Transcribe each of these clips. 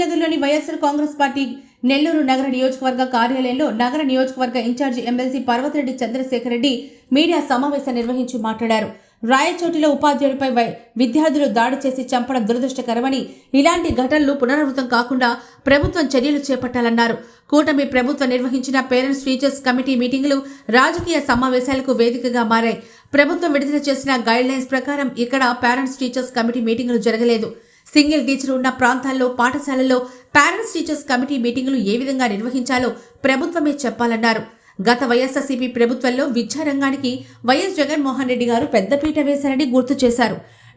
నగర్లోని YSR Congress party Nellore నగర నియోజకవర్గ కార్యాలయంలో నగర నియోజకవర్గ incharge MLC Parvathireddy Chandrasekhar Reddy media సమావేశం నిర్వహించి మాట్లాడారు. రాయచోటిలో ఉపాధ్యాయుడిపై వై- విద్యార్థులు దాడి చేసి చంపడం దురదృష్టకరమని ఇలాంటి ఘటనలు పునరావృతం కాకుండా ప్రభుత్వం చర్యలు చేపట్టాలన్నారు. కూటమి ప్రభుత్వం నిర్వహించిన పేరెంట్స్ టీచర్స్ కమిటీ మీటింగులు రాజకీయ సమావేశాలకు వేదికగా మారాయి. ప్రభుత్వం విడుదల చేసిన గైడ్ లైన్స్ ప్రకారం ఇక్కడ పేరెంట్స్ టీచర్స్ కమిటీ మీటింగులు జరగలేదు. సింగిల్ టీచర్ ఉన్న ప్రాంతాల్లో పాఠశాలల్లో పేరెంట్స్ టీచర్స్ కమిటీ మీటింగులు ఏ విధంగా నిర్వహించాలో ప్రభుత్వమే చెప్పాలన్నారు. గత వైఎస్ఆర్సీపీ ప్రభుత్వంలో విద్యారంగానికి వైఎస్ జగన్మోహన్ రెడ్డి గారు పెద్దపీట వేశారని గుర్తు చేశారు.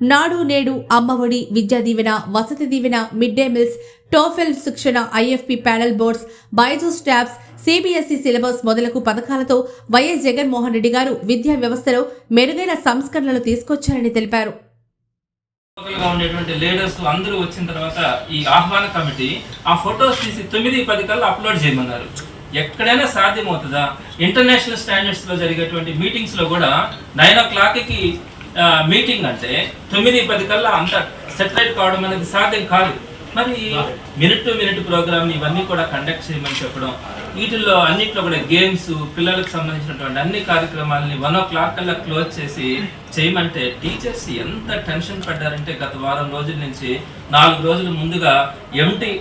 నాడు నేడు Amma Vodi Vidya Deevena Vasathi Deevena mid day meals TOEFL శిక్షణ IFP panel boards Byju's tabs CBSE syllabus మొదలగు పథకాలతో వైఎస్ జగన్మోహన్ రెడ్డి గారు విద్యా వ్యవస్థలో మెరుగైన సంస్కరణలు తీసుకొచ్చారని తెలిపారు. ఉండేటువంటి లీడర్స్ అందరూ వచ్చిన తర్వాత ఈ ఆహ్వాన కమిటీ ఆ ఫొటోస్ తీసి తొమ్మిది పది కల్లా అప్లోడ్ చేయమన్నారు. ఎక్కడైనా సాధ్యమవుతుందా? ఇంటర్నేషనల్ స్టాండర్డ్స్లో జరిగేటువంటి మీటింగ్స్లో కూడా నైన్ ఓ క్లాక్కి మీటింగ్ అంటే తొమ్మిది పది కల్లా అంత సెటిలైట్ కావడం అనేది సాధ్యం కాదు. మరి మినిట్ టు మినిట్ ప్రోగ్రామ్ ఇవన్నీ కూడా కండక్ట్ చేయమని చెప్పడం వీటిల్లో అన్నింటిలో కూడా గేమ్స్ పిల్లలకు సంబంధించినటువంటి అన్ని కార్యక్రమాలని వన్ ఓ క్లాక్ కల్లా క్లోజ్ చేసి చేయమంటే టీచర్స్ ఎంత టెన్షన్ పడ్డారంటే గత వారం రోజుల నుంచి నాలుగు రోజుల ముందుగా ఎంటీ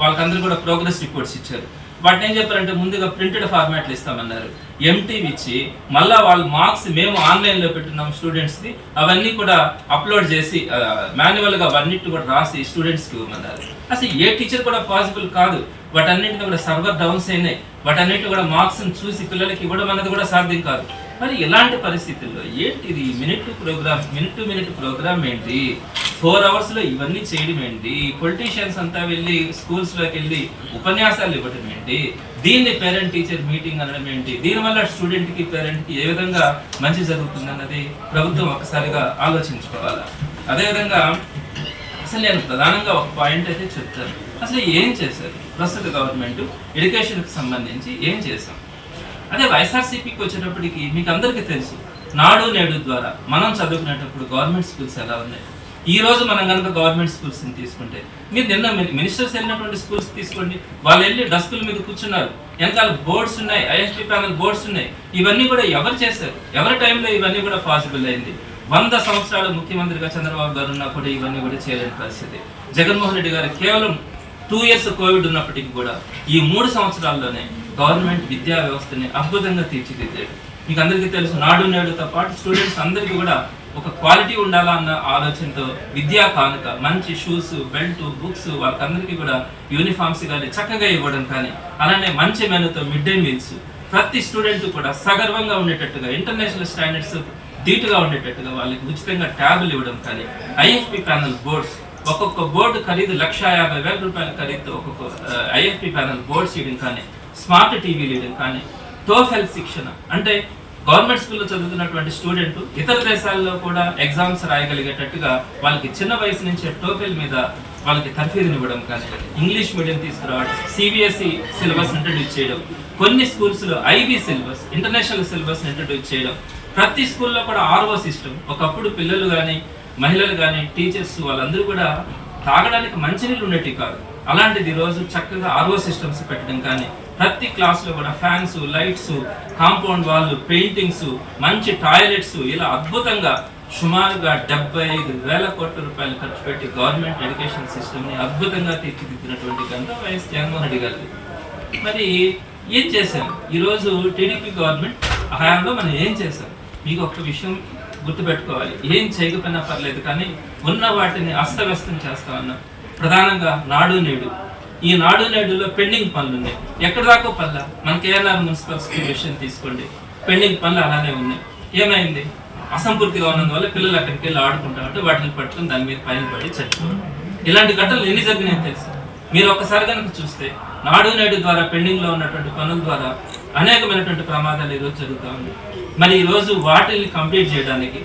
వాళ్ళకందరూ కూడా ప్రోగ్రెస్ రిపోర్ట్స్ ఇచ్చారు. వాటిని ఏం చెప్పారంటే ముందుగా ప్రింటెడ్ ఫార్మాట్లు ఇస్తామన్నారు. ఎంటీవి ఇచ్చి మళ్ళీ వాళ్ళ మార్క్స్ మేము ఆన్లైన్లో పెట్టున్నాం స్టూడెంట్స్ది అవన్నీ కూడా అప్లోడ్ చేసి మాన్యువల్గా అవన్నిటి కూడా రాసి స్టూడెంట్స్కి ఇవ్వమన్నారు. అసలు ఏ టీచర్ కూడా పాసిబుల్ కాదు. వాటన్నిటిని కూడా సర్వర్ డౌన్స్ అయినాయి వాటన్నిటిని కూడా మార్క్స్ని చూసి పిల్లలకి ఇవ్వడం అనేది కూడా సాధ్యం కాదు. మరి ఇలాంటి పరిస్థితుల్లో ఏంటి ఇది minute to program minute to minute program ఏంటి? ఫోర్ అవర్స్లో ఇవన్నీ చేయడం ఏంటి? పొలిటీషియన్స్ అంతా వెళ్ళి స్కూల్స్లోకి వెళ్ళి ఉపన్యాసాలు ఇవ్వడం ఏంటి? దీన్ని పేరెంట్ టీచర్ మీటింగ్ అనడం ఏంటి? దీనివల్ల పేరెంట్కి ఏ విధంగా మంచి జరుగుతుంది అన్నది ప్రభుత్వం ఒకసారిగా ఆలోచించుకోవాలి? అదేవిధంగా అసలు నేను ప్రధానంగా ఒక పాయింట్ అయితే చెప్తాను. అసలు ఏం చేశారు? ప్రస్తుత గవర్నమెంట్ ఎడ్యుకేషన్కి సంబంధించి ఏం చేశాం? అదే వైఎస్ఆర్సీపీకి వచ్చేటప్పటికి మీకు అందరికీ తెలుసు. నాడు నేడు ద్వారా మనం చదువుకునేటప్పుడు గవర్నమెంట్ స్కూల్స్ ఎలా ఉన్నాయి? ఈ రోజు మనం కనుక గవర్నమెంట్ స్కూల్స్ తీసుకుంటే మీరు నిన్న మినిస్టర్స్ వెళ్ళినటువంటి స్కూల్స్ తీసుకోండి వాళ్ళు వెళ్ళి డస్కుల మీద కూర్చున్నారు. వెనకాల బోర్డ్స్ ఉన్నాయి ఐఎస్పి ప్యానల్ బోర్డ్స్ ఉన్నాయి. ఇవన్నీ కూడా ఎవరు చేశారు? ఎవరి టైంలో ఇవన్నీ కూడా పాసిబుల్ అయింది? వంద సంవత్సరాలు ముఖ్యమంత్రిగా చంద్రబాబు గారు ఉన్నా కూడా ఇవన్నీ కూడా చేయలేని పరిస్థితి. జగన్మోహన్ రెడ్డి గారు కేవలం టూ ఇయర్స్ కోవిడ్ ఉన్నప్పటికీ కూడా ఈ మూడు సంవత్సరాల్లోనే గవర్నమెంట్ విద్యా వ్యవస్థని అద్భుతంగా తీర్చిదిద్దాడు. మీకు అందరికీ తెలుసు నాడు నేడుతో పాటు స్టూడెంట్స్ అందరికీ కూడా ఒక క్వాలిటీ ఉండాలా అన్న ఆలోచనతో విద్యా కానుక మంచి షూస్ బెల్ట్ బుక్స్ వాళ్ళకందరికీ కూడా యూనిఫామ్స్ కానీ చక్కగా ఇవ్వడం కానీ అలానే మంచి మెనూతో మిడ్ డే మీల్స్ ప్రతి స్టూడెంట్ కూడా సగర్వంగా ఉండేటట్టుగా ఇంటర్నేషనల్ స్టాండర్డ్స్ ధీటుగా ఉండేటట్టుగా వాళ్ళకి ఉచితంగా ట్యాబ్లు ఇవ్వడం కానీ ఐఎఫ్పి ప్యానల్ బోర్డ్స్ ఒక్కొక్క బోర్డు ఖరీదు లక్ష యాభై వేల రూపాయల ఖరీదు ఒక్కొక్క ఐఎఫ్పి ప్యానల్ బోర్డ్స్ ఇవ్వడం కానీ స్మార్ట్ టీవీలు ఇవ్వడం కానీ టోఫెల్ శిక్షణ అంటే గవర్నమెంట్ స్కూల్లో చదువుతున్నటువంటి స్టూడెంట్ ఇతర దేశాల్లో కూడా ఎగ్జామ్స్ రాయగలిగేటట్టుగా వాళ్ళకి చిన్న వయసు నుంచే టోఫెల్ మీద వాళ్ళకి తర్ఫీదుని ఇవ్వడం కానీ ఇంగ్లీష్ మీడియం తీసుకురావడం సిబిఎస్ఈ సిలబస్ ఇంట్రడ్యూస్ చేయడం కొన్ని స్కూల్స్లో IB syllabus international syllabus introduce చేయడం. ప్రతి స్కూల్లో కూడా ఆర్ఓ సిస్టమ్. ఒకప్పుడు పిల్లలు కానీ మహిళలు కానీ టీచర్స్ వాళ్ళందరూ కూడా తాగడానికి మంచినీళ్ళు ఉండేటివి కాదు. అలాంటిది రోజు చక్కగా ఆర్ఓ సిస్టమ్స్ పెట్టడం కానీ ప్రతి క్లాస్లో కూడా ఫ్యాన్స్ లైట్స్ కాంపౌండ్ వాళ్ళు పెయింటింగ్స్ మంచి టాయిలెట్స్ ఇలా అద్భుతంగా సుమారుగా డెబ్బై ఐదు వేల కోట్ల రూపాయలు ఖర్చు పెట్టి గవర్నమెంట్ ఎడ్యుకేషన్ సిస్టమ్ని అద్భుతంగా తీర్చిదిద్దినటువంటి ఘనత వైఎస్ జగన్మోహన్ రెడ్డి గారు మరి ఏం చేశాం ఈరోజు టీడీపీ గవర్నమెంట్ హయాంలో మనం ఏం చేశాం? మీకు ఒక విషయం గుర్తుపెట్టుకోవాలి. ఏం చేయకపోయినా పర్లేదు కానీ ఉన్న వాటిని అస్తవ్యస్తం చేస్తా ఉన్నాం. ప్రధానంగా నాడు నేడు. ఈ నాడు నేడులో పెండింగ్ పనులు ఉన్నాయి ఎక్కడ దాకా పనుల మన కేఆర్ఆర్ మున్సిపల్ స్కూల్ విషయం తీసుకోండి. పెండింగ్ పనులు అలానే ఉన్నాయి. ఏమైంది? అసంపూర్తిగా ఉన్నందువల్ల పిల్లలు అక్కడికి వెళ్ళి ఆడుకుంటారు వాటిని పట్టుకుని దాని మీద పైన పడి చచ్చిపోవడం. ఇలాంటి ఘటనలు ఎన్ని జరిగినాయి తెలుసు? మీరు ఒకసారి కనుక చూస్తే నాడు నేడు ద్వారా పెండింగ్లో ఉన్నటువంటి పనుల ద్వారా అనేకమైనటువంటి ప్రమాదాలు ఈరోజు జరుగుతూ ఉంది మరి ఈరోజు వాటిని కంప్లీట్ చేయడానికి